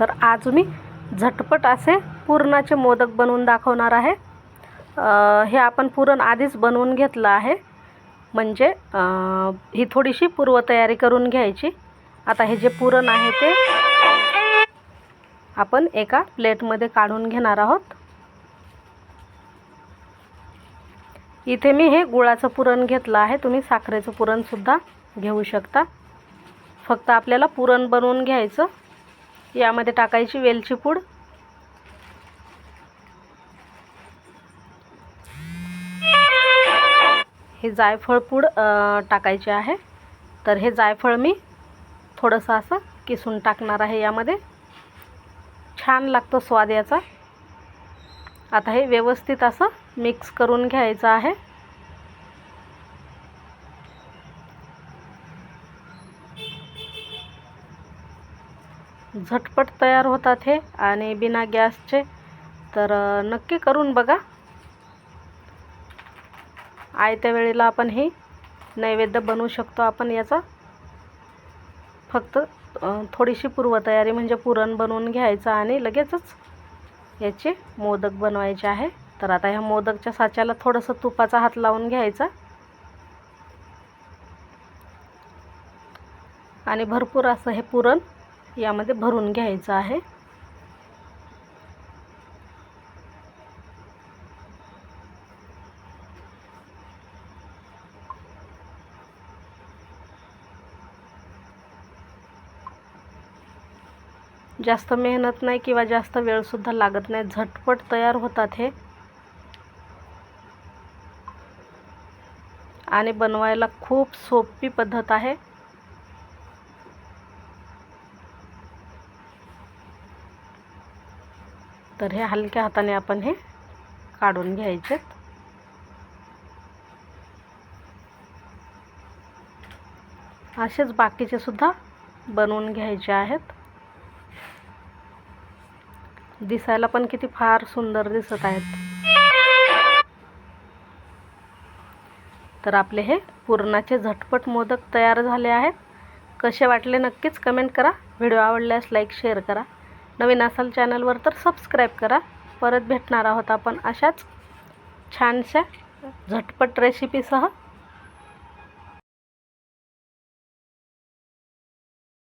तर आज मी झटपट असे पुरणाचे मोदक बनवून दाखवणार आहे. हे आपण पुरण आधीच बनवून घेतलं आहे. म्हणजे ही थोडीशी पूर्वतयारी करून घ्यायची. आता हे जे पुरण आहे ते आपण एका प्लेटमध्ये काढून घेणार आहोत. इथे मी हे गुळाचं पुरण घेतलं आहे. तुम्ही साखरेचं पुरणसुद्धा घेऊ शकता. फक्त आपल्याला पुरण बनवून घ्यायचं. यामध्ये टाकायची वेलची पूड. हे जायफळ पूड टाकायचे आहे. तर हे जायफळ मी थोडंसं असं किसून टाकणार आहे यामध्ये. छान लागतो स्वाद याचा. आता हे व्यवस्थित असं मिक्स करून घ्यायचं आहे. झटपट तयार होतात हे आणि बिना गॅसचे. तर नक्की करून बघा. आयत्या वेळेला आपण हे नैवेद्य बनवू शकतो आपण याचा. फक्त थोडीशी पूर्वतयारी म्हणजे पुरण बनवून घ्यायचं आणि लगेचच याचे मोदक बनवायचे आहे. तर आता ह्या मोदकच्या साच्याला थोडंसं तुपाचा हात लावून घ्यायचा. आणि भरपूर असं हे पुरण यामध्ये भरून घ्यायचं आहे. जास्त मेहनत नाही किंवा जास्त वेळसुद्धा लागत नाही. झटपट तयार होतात हे. आणि बनवायला खूप सोपी पद्धत आहे. तर हे हलक्या हाताने आपण हे काढून घ्यायचे. असेच बाकीचे सुद्धा बनवून घ्यायचे आहेत. दिसायला पण किती फार सुंदर दिसत आहेत. तर आपले हे पुरणाचे झटपट मोदक तयार झाले आहेत. कसे वाटले नक्कीच कमेंट करा. व्हिडिओ आवडल्यास लाईक शेअर करा. नवीन असाल चॅनलवर तर सबस्क्राईब करा. परत भेटणार आहोत आपण अशाच छानशा झटपट रेसिपीसह